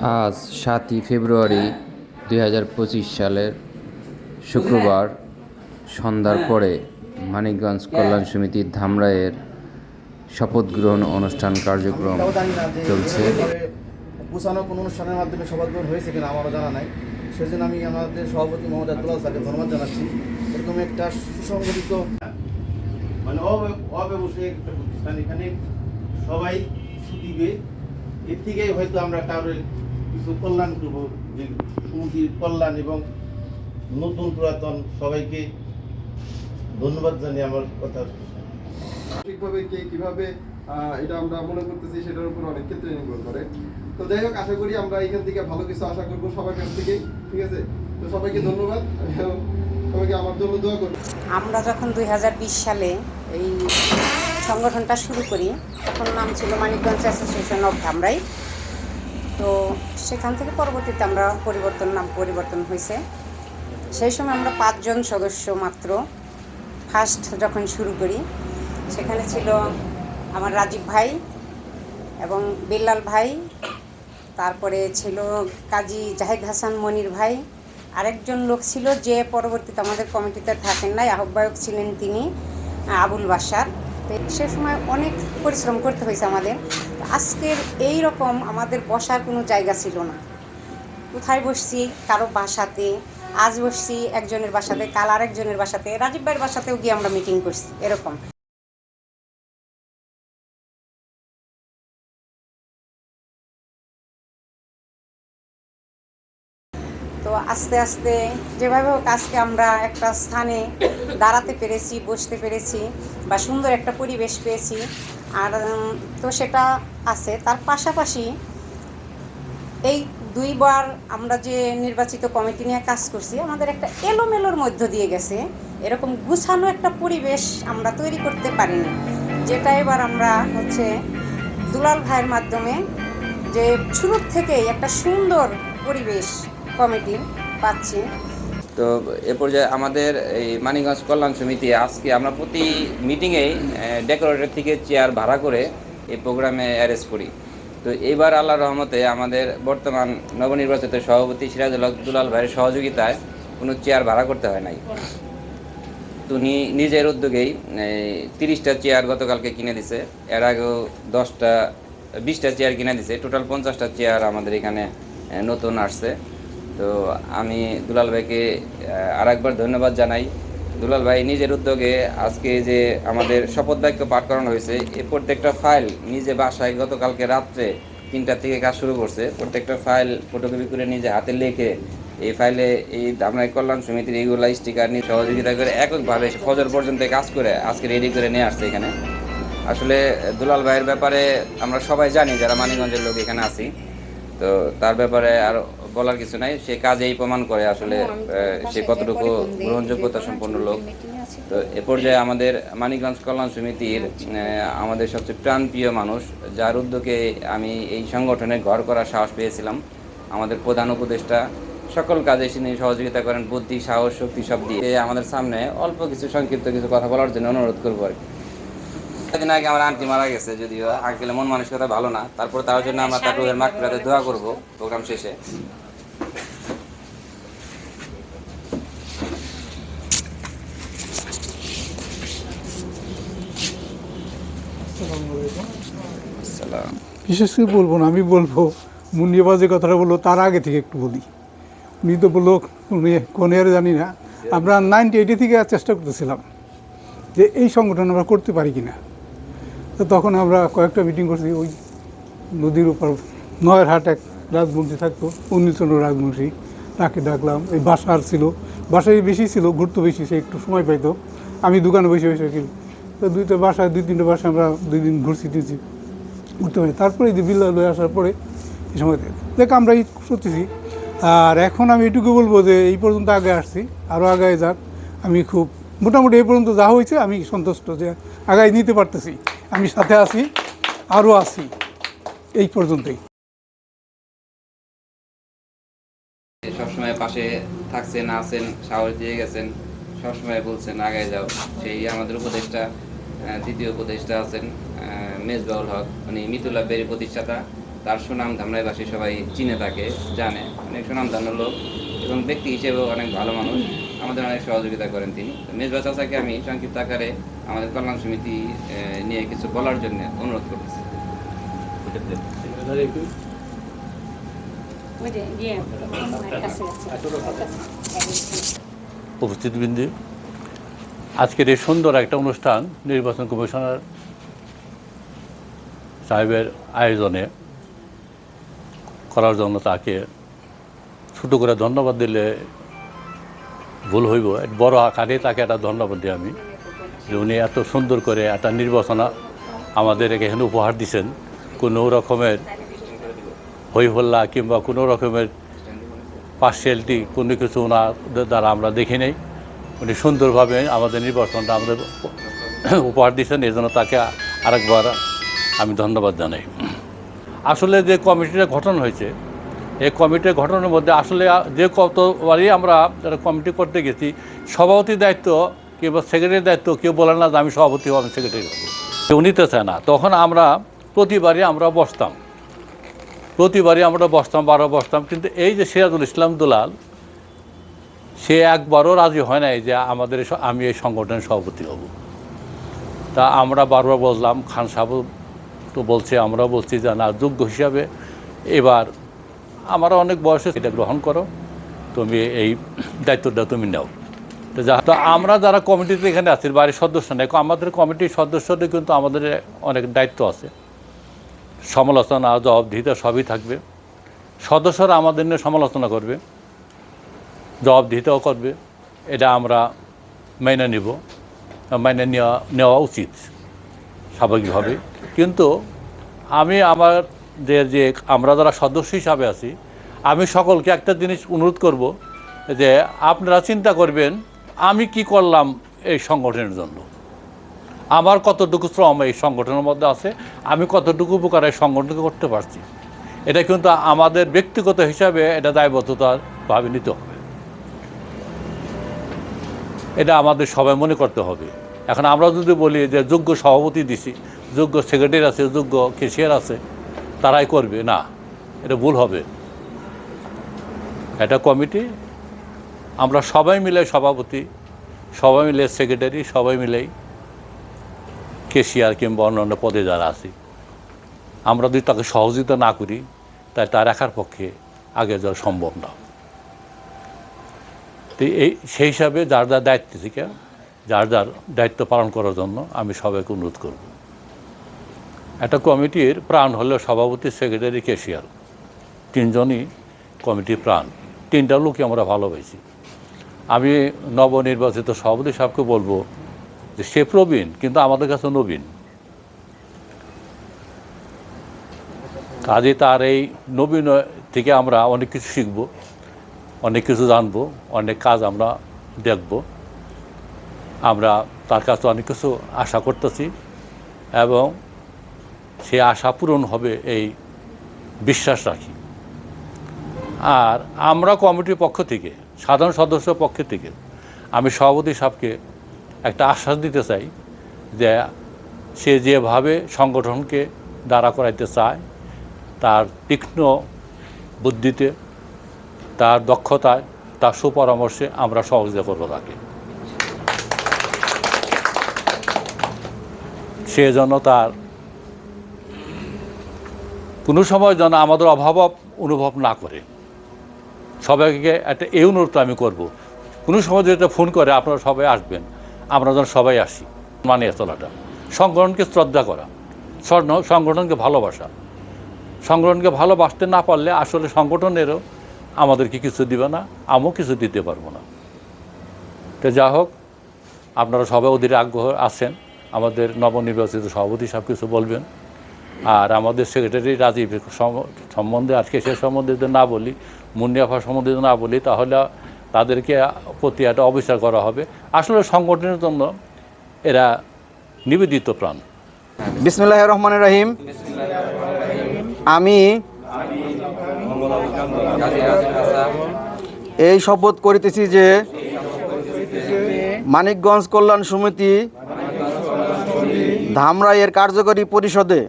আজ সাতই ফেব্রুয়ারি দুই হাজার পঁচিশ সালের শুক্রবার, সন্ধ্যার পরে মানিকগঞ্জ কল্যাণ সমিতির ধামরাইয়ের শপথ গ্রহণ অনুষ্ঠান কার্যক্রম চলছে। গুছানো কোনো অনুষ্ঠানের মাধ্যমে শপথ গ্রহণ হয়েছে কিনা আমারও জানা নাই। সেজন্য আমি আমাদের সভাপতি মোহাম্মদ আব্দুল্লাহ স্যারকে ধন্যবাদ জানাচ্ছি। এরকম একটা সুসংগঠিত মানে অব্য- অব্যবসায়িক একটা প্রতিষ্ঠান এখানে সবাই দিবে এর থেকেই হয়তো আমরা কারোর কিছু কল্যাণ করব যে সমিতির কল্যাণ এবং নতুন পুরাতন সবাইকে ধন্যবাদ জানিয়ে আমার কথা সঠিকভাবে কে কীভাবে এটা আমরা মনে করতেছি সেটার উপর অনেক ক্ষেত্রে নির্ভর করে। তো যাই হোক আশা করি আমরা এখান থেকে ভালো কিছু আশা করব সবার কাছ থেকে ঠিক আছে? তো সবাইকে ধন্যবাদ সবাইকে আমার জন্য দোয়া করব আমরা যখন দুই হাজার বিশ সালে এই সংগঠনটা শুরু করি তখন নাম ছিল মানিকগঞ্জ অ্যাসোসিয়েশন অফ ধামরাই। তো সেখান থেকে পরবর্তীতে আমরা পরিবর্তন নাম পরিবর্তন হয়েছে। সেই সময় আমরা পাঁচজন সদস্য মাত্র ফার্স্ট যখন শুরু করি, সেখানে ছিল আমার রাজীব ভাই এবং বিল্লাল ভাই, তারপরে ছিল কাজী জাহেদ হাসান, মনির ভাই। আরেকজন লোক ছিল যে পরবর্তীতে আমাদের কমিটিতে থাকেন নাই, আহ্বায়ক ছিলেন তিনি, আবুল বাসার সে সময় অনেক পরিশ্রম করতে হয়েছে আমাদের। আজকের এই রকম আমাদের বসার কোনো জায়গা ছিল না। কোথায় বসছি? কারও বাসাতে। আজ বসছি একজনের বাসাতে, কাল আরেকজনের বাসাতে। রাজীব ভাইয়ের বাসাতেও গিয়ে আমরা মিটিং করছি, এরকম। তো আস্তে আস্তে যেভাবে হোক আজকে আমরা একটা স্থানে দাঁড়াতে পেরেছি, বসতে পেরেছি বা সুন্দর একটা পরিবেশ পেয়েছি। আর তো সেটা আছে। তার পাশাপাশি এই দুইবার আমরা যে নির্বাচিত কমিটি নিয়ে কাজ করছি, আমাদের একটা এলোমেলোর মধ্য দিয়ে গেছে। এরকম গুছানো একটা পরিবেশ আমরা তৈরি করতে পারিনি, যেটা এবার আমরা হচ্ছে দুলাল ভাইয়ের মাধ্যমে যে শুরুর থেকেই একটা সুন্দর পরিবেশ কমিটির পাচ্ছি। তো এ পর্যায়ে আমাদের এই মানিকগঞ্জ কল্যাণ সমিতি আজকে আমরা প্রতি মিটিংয়েই ডেকোরেটর থেকে চেয়ার ভাড়া করে এই প্রোগ্রামে অ্যারেঞ্জ করি। তো এইবার আল্লাহ রহমতে আমাদের বর্তমান নবনির্বাচিত সভাপতি সিরাজুল দুলাল ভাইয়ের সহযোগিতায় কোনো চেয়ার ভাড়া করতে হয় নাই। তো উনি নিজের উদ্যোগেই তিরিশটা চেয়ার গতকালকে কিনে দিছে। এর আগেও দশটা, বিশটা চেয়ার কিনে দিছে। টোটাল পঞ্চাশটা চেয়ার আমাদের এখানে নতুন আসছে। তো আমি দুলাল ভাইকে আর একবার ধন্যবাদ জানাই। দুলাল ভাই নিজের উদ্যোগে আজকে যে আমাদের শপথ বাক্য পাঠ করানো হয়েছে, এ প্রত্যেকটা ফাইল নিজে বাসায় গতকালকে রাত্রে তিনটা থেকে কাজ শুরু করছে। প্রত্যেকটা ফাইল ফটোকপি করে নিজে হাতে লিখে এই ফাইলে এই দামরাই কল্যাণ সমিতির এইগুলা স্টিকার নিয়ে সহযোগিতা করে এককভাবে ফজর পর্যন্ত কাজ করে আজকে রেডি করে নিয়ে আসছে এখানে। আসলে দুলাল ভাইয়ের ব্যাপারে আমরা সবাই জানি, যারা মানিগঞ্জের লোক এখানে আছি। তো তার ব্যাপারে আর বলার কিছু নাই। সে কাজেই প্রমাণ করে আসলে সে কতটুকু গ্রহণযোগ্যতা সম্পন্ন লোক। তো এ পর্যায়ে আমাদের মানিকগঞ্জ কল্যাণ সমিতির আমাদের সবচেয়ে প্রাণপ্রিয় মানুষ যার উদ্যোগে আমি এই সংগঠনে ঘর করার সাহস পেয়েছিলাম। আমাদের প্রধান উপদেষ্টা সকল কাজে তিনি সহযোগিতা করেন বুদ্ধি সাহস শক্তি সব দিয়ে। আমাদের সামনে অল্প কিছু সংক্ষিপ্ত কিছু কথা বলার জন্য অনুরোধ করব আর কি। দিন আগে আমার আন্টি মারা গেছে যদিও আঙ্কেলের মন মানসিকতা ভালো না। তারপর তার জন্য আমরা তার রোগের মাকড়াতে দোয়া করব প্রোগ্রাম শেষে। বিশেষ করে বলব না, আমি বলব মুন্ডিয়াবাজ যে কথাটা বলল, তার আগে থেকে একটু বলি। উনি তো বলল, উনি কোন ইয়ারে জানি না। আমরা নাইনটি এইটি থেকে চেষ্টা করতেছিলাম যে এই সংগঠন আমরা করতে পারি কি না তো তখন আমরা কয়েকটা মিটিং করছি, ওই নদীর উপর নয়ের হাট এক রাজবংশী থাকতো অনিলচন্দ্র রাজবংশী। তাকে ডাকলাম, এই বাসার ছিল, বাসায় বেশি ছিল, ঘুরতে বেশি, সে একটু সময় পাইতো। আমি দোকানে বসে বসে কিনি তো দুইটা বাসায় দুই তিনটে বাসায় আমরা দুই দিন ঘুরছি, টুরছি উঠতে পারি। তারপরে এই যে বিদ্যালয়ে আসার পরে এই সময় দেখ, আমরা এই করতেছি আর এখন আমি এটুকু বলব যে এই পর্যন্ত আগে আসছি আরও আগায় যাক। আমি খুব মোটামুটি এই পর্যন্ত যা হয়েছে, আমি সন্তুষ্ট যে আগায় নিতে পারতেছি। আমি সাথে আছি আরও আছি। এই পর্যন্তই। পাশে থাকছেন, আছেন, সাহস দিয়ে গেছেন, সবসময় বলছেন, আগায় যাও। সেই আমাদের উপদেষ্টা তৃতীয় উপদেষ্টা আছেন মেজবাউল হক। উনি মিতুল্লাহ বেরি প্রতিষ্ঠাতা। তার সুনাম ধামরাইবাসী সবাই চিনে থাকে, জানে। অনেক সুনাম ধান্য লোক এবং ব্যক্তি হিসেবেও অনেক ভালো মানুষ। আমাদের অনেক সহযোগিতা করেন তিনি। মেজবা চাচাকে আমি সংক্ষিপ্ত আকারে আমাদের কল্যাণ সমিতি নিয়ে কিছু বলার জন্য অনুরোধ করতেছি। উপস্থিতবৃন্দ, আজকের এই সুন্দর একটা অনুষ্ঠান নির্বাচন কমিশনার সাহেবের আয়োজনে করার জন্য তাকে ছোটো করে ধন্যবাদ দিলে ভুল হইব। বড় আকারে তাকে একটা ধন্যবাদ দিই আমি, যে উনি এত সুন্দর করে একটা নির্বাচনা আমাদের এখানে উপহার দিছেন। কোনো রকমের হই হল্লা কিংবা কোনো রকমের পার্সিয়ালিটি, কোনো কিছু ওনাদের দ্বারা আমরা দেখি নেই। উনি সুন্দরভাবে আমাদের নির্বাচনটা আমাদের উপহার দিয়েছেন এই জন্য তাকে আরেকবার আমি ধন্যবাদ জানাই। আসলে যে কমিটিটা গঠন হয়েছে, এই কমিটির গঠনের মধ্যে আসলে যে কতবারই আমরা কমিটি করতে গেছি সভাপতির দায়িত্ব কিংবা সেক্রেটারির দায়িত্ব কেউ বলে না যে আমি সভাপতি হব, আমি সেক্রেটারি হব। কেউ নিতে চায় না। তখন আমরা প্রতিবারই আমরা বসতাম। প্রতিবারই আমরা বসতাম, বারো বসতাম, কিন্তু এই যে সিরাজুল ইসলাম দুলাল, সে একবারও রাজি হয় নাই যে আমাদের আমি এই সংগঠনের সভাপতি হব। তা আমরা বারবার বললাম, খান সাহেব তো বলছে আমরা বলছি যে না, যোগ্য হিসাবে এবার আমার অনেক বয়সে সেটা গ্রহণ করো, তুমি এই দায়িত্বটা তুমি নাও। তো যা তো আমরা যারা কমিটিতে এখানে আছি, বাড়ির সদস্য নেই, আমাদের কমিটির সদস্যদের কিন্তু আমাদের অনেক দায়িত্ব আছে। সমালোচনা, জবাবদিহিতা সবই থাকবে। সদস্যরা আমাদের নিয়ে সমালোচনা করবে, জবাবদিহিতাও করবে। এটা আমরা মেনে নিব, মেনে নেওয়া নেওয়া উচিত স্বাভাবিকভাবে। কিন্তু আমি আমার যে যে আমরা যারা সদস্য হিসাবে আছি, আমি সকলকে একটা জিনিস অনুরোধ করব যে, আপনারা চিন্তা করবেন, আমি কি করলাম এই সংগঠনের জন্য। আমার কতটুকু শ্রম এই সংগঠনের মধ্যে আছে, আমি কতটুকু উপকার এই সংগঠনকে করতে পারছি? এটা কিন্তু আমাদের ব্যক্তিগত হিসাবে এটা দায়বদ্ধতার ভাবে নিতে হবে। এটা আমাদের সবাই মনে করতে হবে। এখন আমরা যদি বলি যে যোগ্য সভাপতি দিছি, যোগ্য সেক্রেটারি আছে, যোগ্য কেশিয়ার আছে, তারাই করবে, না, এটা ভুল হবে। এটা কমিটি আমরা সবাই মিলে সভাপতি, সবাই মিলে সেক্রেটারি সবাই মিলেই কেশিয়ার কিংবা অন্যান্য পদে যারা আছে, আমরা যদি তাকে সহযোগিতা না করি তাই তার রাখার পক্ষে আগে যাওয়া সম্ভব না। তো এই, সেই হিসাবে যার যার দায়িত্ব থেকে যার যার দায়িত্ব পালন করার জন্য আমি সবাইকে অনুরোধ করব। একটা কমিটির প্রাণ হলো সভাপতি, সেক্রেটারি, কেশিয়ার। তিনজনই কমিটির প্রাণ। তিনটা লোকই আমরা ভালোবাসি। আমি নবনির্বাচিত সভাপতি সাহেবকে বলব যে সে প্রবীণ, কিন্তু আমাদের কাছে নবীন। কাজে তার এই নবীন থেকে আমরা অনেক কিছু শিখব, অনেক কিছু জানব, অনেক কাজ আমরা দেখব। আমরা তার কাছে অনেক কিছু আশা করতেছি এবং সে আশা পূরণ হবে এই বিশ্বাস রাখি। আর আমরা কমিটির পক্ষ থেকে, সাধারণ সদস্য পক্ষ থেকে, আমি সভাপতি সাহেবকে একটা আশ্বাস দিতে চাই যে সে যেভাবে সংগঠনকে দাঁড়া করাইতে চায়, তার তীক্ষ্ণ বুদ্ধিতে, তার দক্ষতায়, তার সুপরামর্শে আমরা সহযোগিতা করব তাকে। সে যেন তার কোনো সময় যেন আমাদের অভাব অনুভব না করে। সবাইকে একটা এই অনুরোধটা আমি করব। কোনো সময় যদি ফোন করে, আপনারা সবাই আসবেন। আমরা যেন সবাই আসি মানিয়ে চলাটা। সংগঠনকে শ্রদ্ধা করা, স্বর্ণ- সংগঠনকে ভালোবাসা। সংগঠনকে ভালোবাসতে না পারলে আসলে সংগঠনেরও আমাদেরকে কিছু দিবে না, আমিও কিছু দিতে পারব না। তো যা হোক, আপনারা সবাই ওদের আগ্রহ আছেন, আমাদের নবনির্বাচিত সভাপতি সব কিছু বলবেন। আর আমাদের সেক্রেটারি রাজীব সম্বন্ধে, আজকে সে সম্বন্ধে যদি না বলি মুন্নিয়াফা সম্বন্ধে যদি না বলি, তাহলে তাদেরকে প্রতি একটা অবিচার করা হবে। আসলে সংগঠনের জন্য এরা নিবেদিত প্রাণ। বিসমিল্লাহ রহমান রহিম। আমি এই শপথ করিতেছি যে মানিকগঞ্জ কল্যাণ সমিতি ধামরাইয়ের কার্যকরী পরিষদে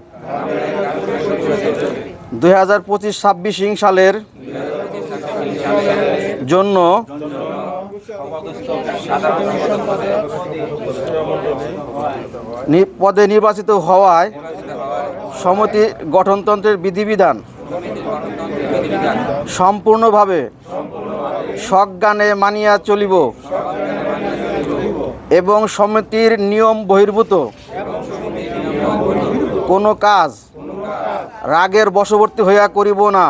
দুই হাজার পঁচিশ ছাব্বিশ সালের জন্য পদে নির্বাচিত হওয়ায় সমিতি গঠনতন্ত্রের বিধিবিধান সম্পূর্ণভাবে সজ্ঞানে মানিয়া চলিব এবং সমিতির নিয়ম বহির্ভূত। কোনো কাজ রাগের বশবর্তী হইয়া করিব না।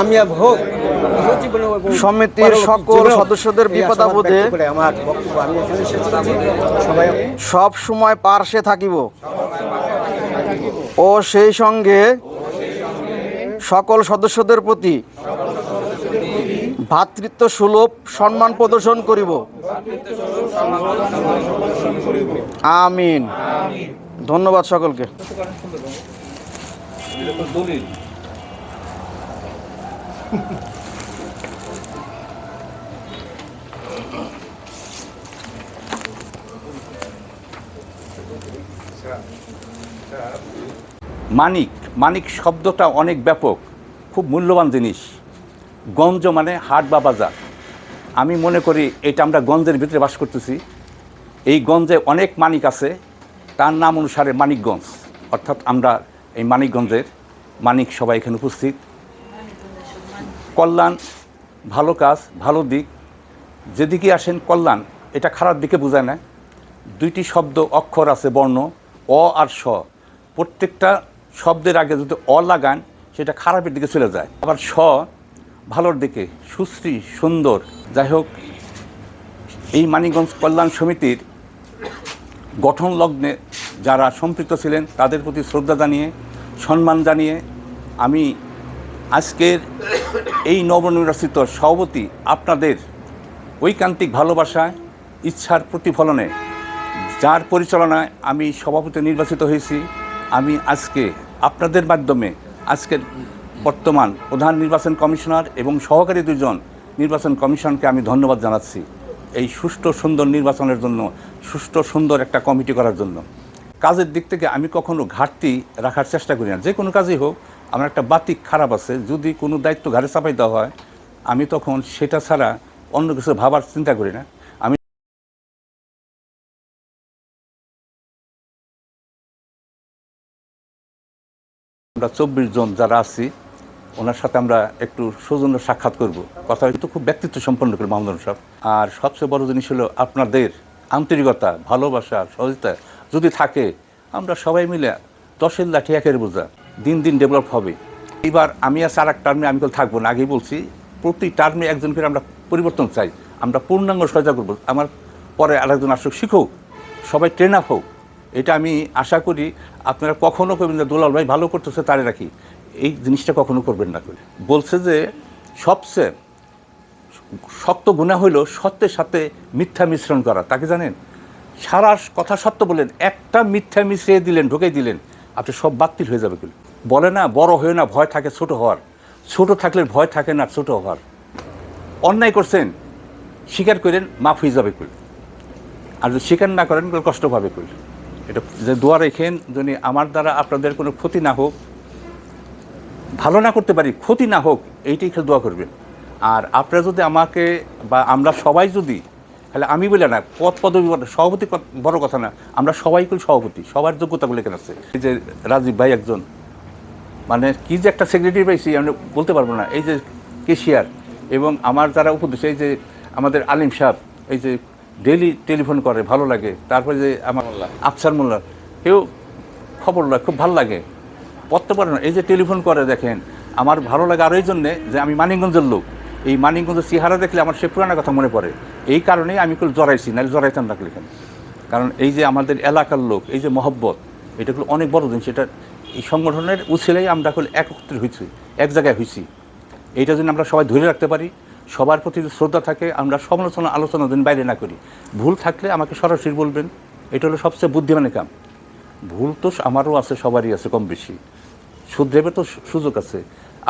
আমি ভোগ সমিতির সকল সদস্যদের বিপদাপদে সব সময় পার্শ্বে থাকিব। ও সেই সঙ্গে সকল সদস্যদের প্রতি ভ্রাতৃত্ব সুলভ সম্মান প্রদর্শন করিব। আমিন। ধন্যবাদ সকলকে। মানিক মানিক শব্দটা অনেক ব্যাপক, খুব মূল্যবান জিনিস। গঞ্জ মানে হাট বা বাজার। আমি মনে করি এটা আমরা গঞ্জের ভিতরে বাস করতেছি। এই গঞ্জে অনেক মানিক আছে, তার নাম অনুসারে মানিকগঞ্জ। অর্থাৎ আমরা এই মানিকগঞ্জের মানিক সবাই এখানে উপস্থিত। কল্যাণ ভালো কাজ, ভালো দিক। যেদিকে আসেন কল্যাণ, এটা খারাপ দিকে বোঝায় না। দুইটি শব্দ অক্ষর আছে বর্ণ, অ আর স। প্রত্যেকটা শব্দের আগে যদি অ লাগান, সেটা খারাপের দিকে চলে যায়। আবার স, ভালোর দিকে, সুশ্রী, সুন্দর। যাই হোক, এই মানিকগঞ্জ কল্যাণ সমিতির গঠন লগ্নে যারা সম্পৃক্ত ছিলেন, তাদের প্রতি শ্রদ্ধা জানিয়ে, সম্মান জানিয়ে আমি আজকের এই নবনির্বাচিত সভাপতি আপনাদের ঐকান্তিক ভালোবাসায়, ইচ্ছার প্রতিফলনে, যার পরিচালনায় আমি সভাপতি নির্বাচিত হয়েছি, আমি আজকে আপনাদের মাধ্যমে আজকের বর্তমান প্রধান নির্বাচন কমিশনার এবং সহকারী দুজন নির্বাচন কমিশনকে আমি ধন্যবাদ জানাচ্ছি এই সুষ্ঠু সুন্দর নির্বাচনের জন্য, সুষ্ঠু সুন্দর একটা কমিটি করার জন্য। কাজের দিক থেকে আমি কখনো ঘাটতি রাখার চেষ্টা করি না। যে কোনো কাজই হোক, আমার একটা বাতিক খারাপ আছে, যদি কোনো দায়িত্ব ঘাড়ে চাপাই দেওয়া হয়, আমি তখন সেটা ছাড়া অন্য কিছু ভাবার চিন্তা করি না। আমরা চব্বিশ জন যারা আছি, ওনার সাথে আমরা একটু সৌজন্য সাক্ষাৎ করব। কথা কিন্তু খুব ব্যক্তিত্ব সম্পন্ন করে মাহমুদুল সাহেব। আর সবচেয়ে বড় জিনিস হলো আপনাদের আন্তরিকতা, ভালোবাসা, সহযোগিতা যদি থাকে, আমরা সবাই মিলে দশের লাঠি একের বোঝা, দিন দিন ডেভেলপ হবে। এবার আমি আর আর এক টার্মে আমি থাকব না, আগেই বলছি, প্রতি টার্মে একজন করে আমরা পরিবর্তন চাই। আমরা পূর্ণাঙ্গ সহায়তা করব। আমার পরে আরেকজন আসুক শিখুক সবাই ট্রেন আপ হোক। এটা আমি আশা করি আপনারা কখনো করবেন না। দুলাল ভাই ভালো করতেছে, তারে রাখি। এই জিনিসটা কখনো করবেন না। করে বলছে যে সবচেয়ে শক্ত গুণা হইল সত্যের সাথে মিথ্যা মিশ্রণ করা। তাকে জানেন? সারা কথা সত্য বলেন, একটা মিথ্যা মিশিয়ে দিলেন ঢুকে দিলেন, আপনি সব বাতিল হয়ে যাবে বলে না, বড় হয়ে না, ভয় থাকে, ছোট হওয়ার। ছোট থাকলে ভয় থাকে না, ছোট হওয়ার। অন্যায় করছেন, স্বীকার করেন, মাফ হয়ে যাবে কুল আর যদি স্বীকার না করেন কষ্ট পাবে কুল এটা যে দোয়া রেখেন, যদি আমার দ্বারা আপনাদের কোনো ক্ষতি না হোক, ভালো না করতে পারি, ক্ষতি না হোক, এইটাই খেলে দোয়া করবেন। আর আপনারা যদি আমাকে বা আমরা সবাই যদি, তাহলে আমি বলে না পদ পদবি সভাপতি বড় কথা না, আমরা সবাই কুল সভাপতি, সবার যোগ্যতাগুলো এখানে আছে। এই যে রাজীব ভাই একজন মানে কি যে একটা সেক্রেটারি পাইছি, আমি বলতে পারব না, এই যে কেশিয়ার এবং আমার যারা উপদেশ এই যে আমাদের আলিম সাহেব, এই যে ডেলি টেলিফোন করে ভালো লাগে। তারপরে যে আমার আফসার মোল্লা কেউ খবর লয় খুব ভালো লাগে। পড়তে পারে না। এই যে টেলিফোন করে দেখেন আমার ভালো লাগে আর এই জন্যে যে আমি মানিকগঞ্জের লোক। এই মানিকগঞ্জের চেহারা দেখলে আমার সে পুরানো কথা মনে পড়ে। এই কারণেই আমি খুব জড়াইছি নাহলে জড়াইতাম না এখানে। কারণ এই যে আমাদের এলাকার লোক এই যে মহব্বত এটা হলো অনেক বড় জিনিস। এটা এই সংগঠনের উছিলেই আমরা হলো একত্রিত হয়েছি এক জায়গায় হয়েছি এইটা যদি আমরা সবাই ধরে রাখতে পারি। সবার প্রতি যদি শ্রদ্ধা থাকে, আমরা সমালোচনা, আলোচনা দিন বাইরে না করি। ভুল থাকলে আমাকে সরাসরি বলবেন। এটা হলো সবচেয়ে বুদ্ধিমানের কাম। ভুল তো আমারও আছে, সবারই আছে, কম বেশি। শুধরেবে তো সুযোগ আছে।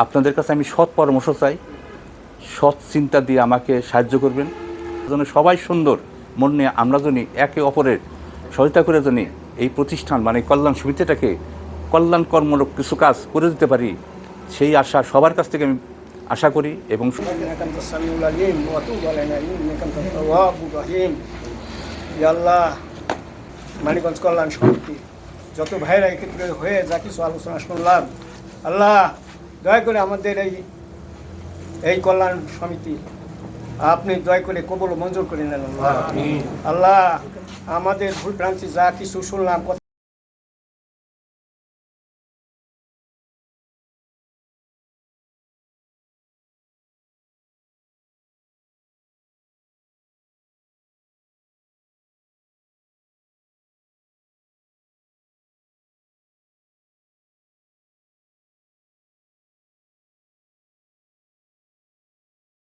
আপনাদের কাছে আমি সৎ পরামর্শ চাই। সৎ চিন্তা দিয়ে আমাকে সাহায্য করবেন। যেন সবাই সুন্দর, মন নিয়ে আমরা যদি একে অপরের সহায়তা করে জানি এই প্রতিষ্ঠান মানে কল্যাণ সমিতিটাকে কল্যাণ কর্মমূলক কিছু কাজ করে দিতে পারি, সেই আশা সবার কাছ থেকে আমি আশা করি এবং আল্লাহ কল্যাণ সমিতি যত ভাইরা এক্ষেত্রে হয়ে যা কিছু আলোচনা শুনলাম আল্লাহ দয়া করে আমাদের এই এই কল্যাণ সমিতি আপনি দয়া করে কবল মঞ্জুর করে নেন আল্লাহ আমাদের ভুল ভ্রান্তি যা কিছু শুনলাম